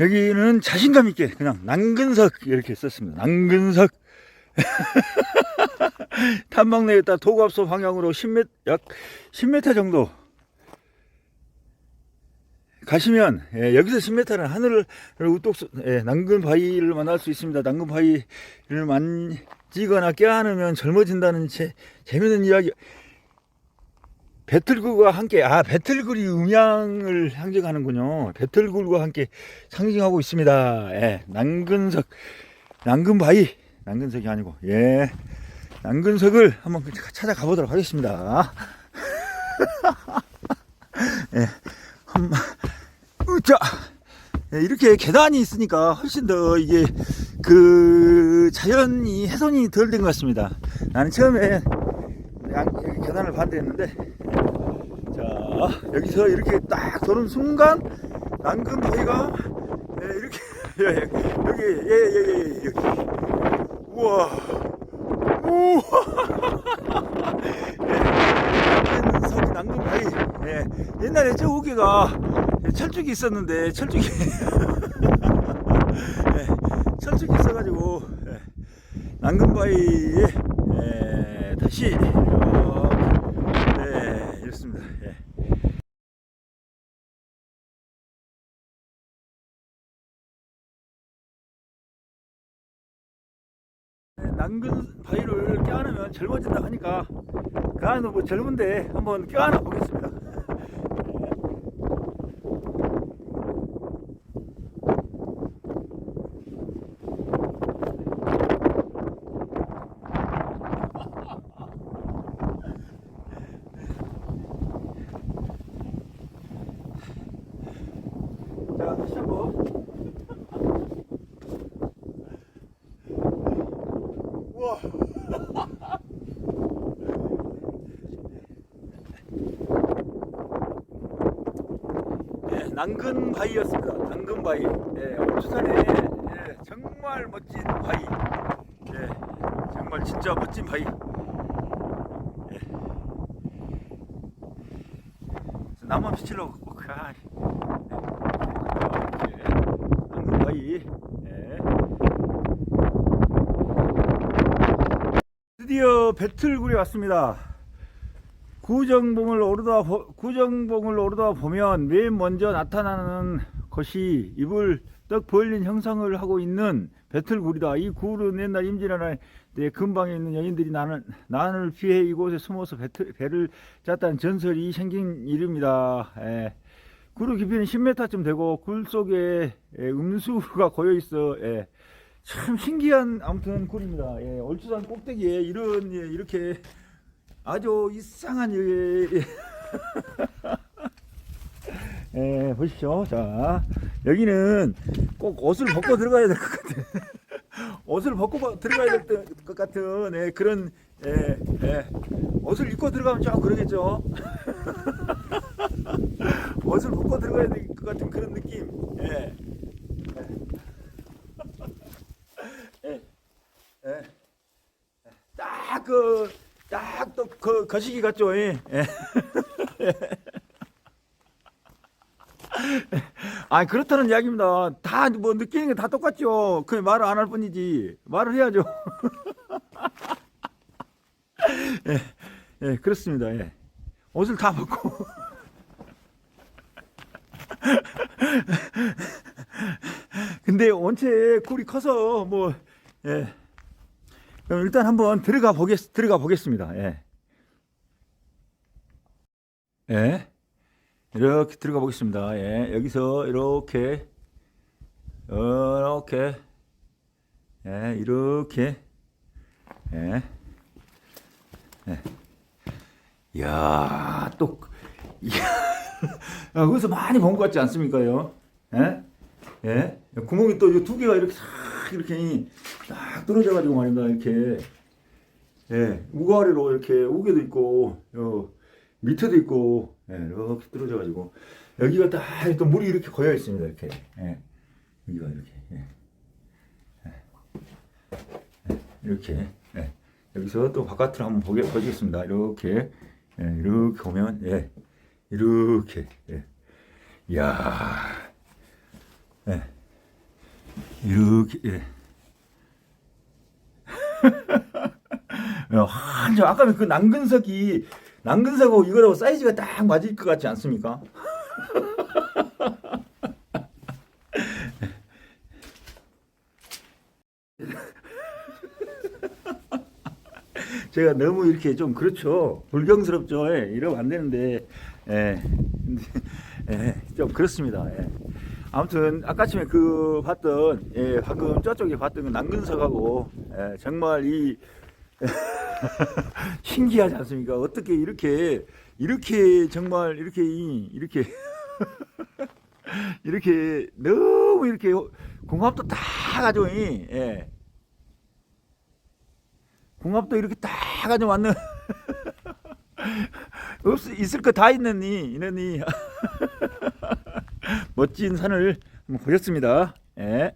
여기는 자신감 있게 그냥 남근석 이렇게 썼습니다. 남근석. 탐방로에다 도갑소 방향으로 10m, 약 10m 정도 가시면 예, 여기서 10m는 하늘을 우뚝 쏘- 예, 남근 바위를 만날 수 있습니다. 남근 바위를 만지거나 껴안으면 젊어진다는 재, 재밌는 이야기. 배틀굴과 함께 아 배틀굴이 음양을 상징하는군요. 배틀굴과 함께 상징하고 있습니다. 예, 남근석 남근바위 남근석이 아니고 예 남근석을 한번 찾아가 보도록 하겠습니다. 예, 한번 으짜 예, 이렇게 계단이 있으니까 훨씬 더 이게 그 자연이 훼손이 덜 된 것 같습니다. 나는 처음에 계단을 반대했는데 자 여기서 이렇게 딱 도는 순간 남근 바위가 예, 이렇게 예, 예, 여기 예예 예 여기. 우와. 우와. 예, 남근 바위. 예, 옛날에 저 우개가 철쭉이 있었는데 철쭉이 예, 철쭉이 있어가지고 예, 남근 바위에 예, 다시 이렇게 네 이렇습니다. 예. 네, 남근 바위를 껴안으면 젊어진다 하니까 나는 뭐 젊은데 한번 껴안아 보겠습니다. 자, 다시 한번. 우와. 네, 남근 바위였습니다. 남근 바위. 네, 울주산에 예, 정말 멋진 바위. 예, 정말 진짜 멋진 바위. 예. 비치려고 꼭 가. 이렇게 남근 바위. 예. 드디어 배틀굴에 왔습니다. 구정봉을 오르다 보- 구정봉을 오르다 보면 맨 먼저 나타나는 것이 입을 떡 벌린 형상을 하고 있는 배틀굴이다. 이 굴은 옛날 임진왜란 때 근방에 있는 여인들이 나는 난을 피해 이곳에 숨어서 배틀, 배를 짰다는 전설이 생긴 일입니다. 예. 굴의 깊이는 10m쯤 되고 굴 속에 예, 음수가 고여 있어 예. 참 신기한 아무튼 굴입니다. 예, 얼추산 꼭대기에 이런 예, 이렇게 아주 이상한 예, 예. 예, 보십시오. 자, 여기는 꼭 옷을 벗고 들어가야 될 것 같은 옷을 벗고 바- 들어가야 될 것 같은 예, 그런 예, 예. 옷을 입고 들어가면 좀 그러겠죠. 옷을 벗고 들어가야 될 것 같은 그런 느낌. 예. 예. 딱 그, 딱 또 그 거시기 같죠. 예. 예. 아 그렇다는 이야기입니다. 다 뭐 느끼는 게 다 똑같죠. 그 말을 안 할 뿐이지 말을 해야죠. 예, 예 그렇습니다. 예. 옷을 다 벗고. 근데 원체 굴이 커서 뭐 예. 그럼 일단 한번 들어가 보겠 들어가 보겠습니다. 예. 예. 이렇게 들어가 보겠습니다. 예. 여기서 이렇게 이렇게 예, 이렇게 예. 예. 야, 또. 야, 거기서 많이 본 것 같지 않습니까요? 예? 예? 구멍이 또 두 개가 이렇게 싹 이렇게 딱 떨어져 가지고 말입니다. 이렇게 예, 우가리로 이렇게 우개도 있고 요 밑에도 있고 예, 이렇게 떨어져 가지고 여기가 딱 또 물이 이렇게 고여 있습니다. 이렇게 예. 여기가 이렇게 예. 예. 예, 이렇게 예. 여기서 또 바깥으로 한번 보게 보시겠습니다. 이렇게 예, 이렇게 보면 예. 이렇게 예. 이야 예. 이렇게 예. 예, 완전 아까 그 남근석이 남근석하고 이거하고 사이즈가 딱 맞을 것 같지 않습니까? 제가 너무 이렇게 좀 그렇죠 불경스럽죠 예, 이러면 안 되는데 예, 예, 좀 그렇습니다 예. 아무튼 아까쯤에 그 봤던 예, 방금 저쪽에 봤던 그 남근석하고 예, 정말 이 신기하지 않습니까 어떻게 이렇게 이렇게 정말 이렇게 이- 이렇게 이렇게 너무 이렇게 궁합도 다 가지고 이, 예. 궁합도 이렇게 다 가지고 왔는 없 있을 거 다 있느니 이느니 멋진 산을 보셨습니다. 예.